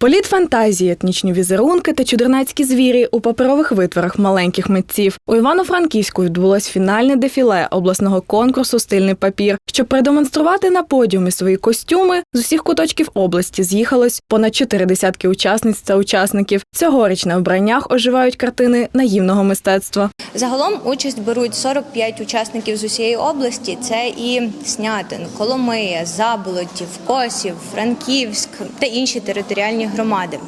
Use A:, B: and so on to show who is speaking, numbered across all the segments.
A: Політ фантазії, етнічні візерунки та чудернацькі звірі у паперових витворах маленьких митців. У Івано-Франківську відбулось фінальне дефіле обласного конкурсу Стильний папір. Щоб продемонструвати на подіумі свої костюми, з усіх куточків області з'їхалось понад чотири десятки учасниць та учасників. Цьогоріч на вбраннях оживають картини наївного мистецтва.
B: Загалом участь беруть 45 учасників з усієї області. Це і Снятин, Коломия, Заболотів, Косів, Франківськ та інші територіальні громади.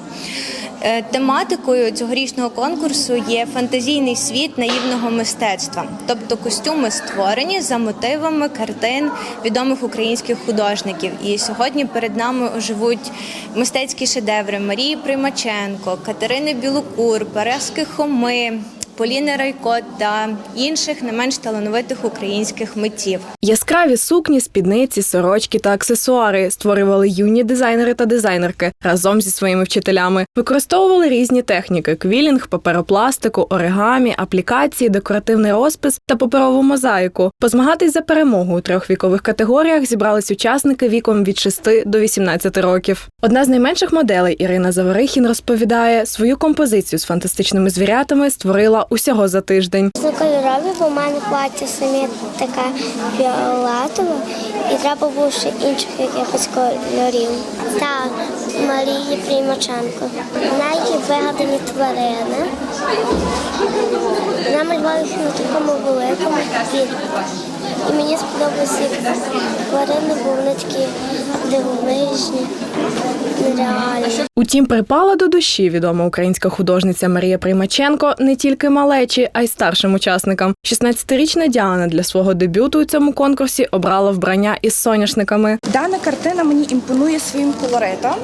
B: Е, Тематикою цьогорічного конкурсу є фантазійний світ наївного мистецтва, тобто костюми створені за мотивами картин відомих українських художників. І сьогодні перед нами оживуть мистецькі шедеври Марії Примаченко, Катерини Білокур, Перески Хоми. Поліни Райко та інших не менш талановитих українських митців.
A: Яскраві сукні, спідниці, сорочки та аксесуари створювали юні дизайнери та дизайнерки разом зі своїми вчителями. Використовували різні техніки: квілінг, паперопластику, оригамі, аплікації, декоративний розпис та паперову мозаїку. Позмагатись за перемогу у трьох вікових категоріях зібрались учасники віком від 6 до 18 років. Одна з найменших моделей Ірина Заворихін розповідає, свою композицію з фантастичними звірятами створила усього за тиждень.
C: Кольорові, бо в мене плаття самі така фіолетова, і треба було ще інших якихось кольорів. Та Марії Приймаченко. В неї вигадані тварини. Вона малювала їх на такому великому. І мені сподобалися тварини, бо вони такі дивовижні, нереальні.
A: Утім, припала до душі відома українська художниця Марія Примаченко не тільки малечі, а й старшим учасникам. 16-річна Діана для свого дебюту у цьому конкурсі обрала вбрання із соняшниками.
D: Дана картина мені імпонує своїм колоритом.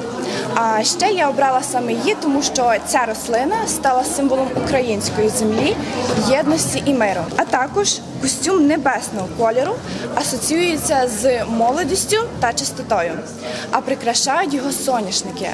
D: А ще я обрала саме її, тому що ця рослина стала символом української землі, єдності і миру. А також костюм небесного кольору асоціюється з молодістю та чистотою, а прикрашають його соняшники.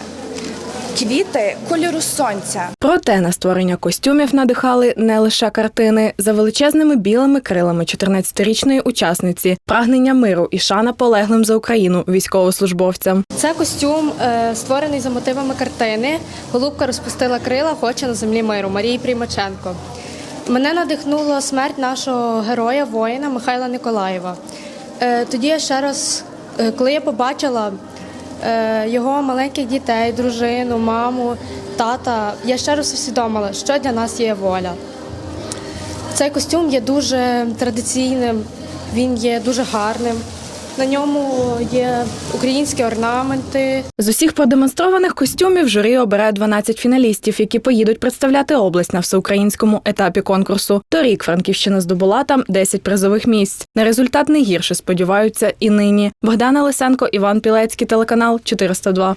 D: Квіти кольору сонця.
A: Проте на створення костюмів надихали не лише картини за величезними білими крилами 14-річної учасниці, прагнення миру і шана полеглим за Україну військовослужбовцям.
E: Це костюм, е, створений за мотивами картини. Голубка розпустила крила, хоче на землі миру Марії Примаченко. Мене надихнула смерть нашого героя, воїна Михайла Николаєва. Е, Тоді я ще раз, е, коли я побачила е, його маленьких дітей, дружину, маму, тата, я ще раз усвідомила, що для нас є воля. Цей костюм є дуже традиційним, він є дуже гарним. На ньому є українські орнаменти,
A: З усіх продемонстрованих костюмів журі обере 12 фіналістів, які поїдуть представляти область на всеукраїнському етапі конкурсу. Торік Франківщина здобула там 10 призових місць. На результат не гірше сподіваються і нині. Богдана Лисенко, Іван Пілецький, телеканал 402.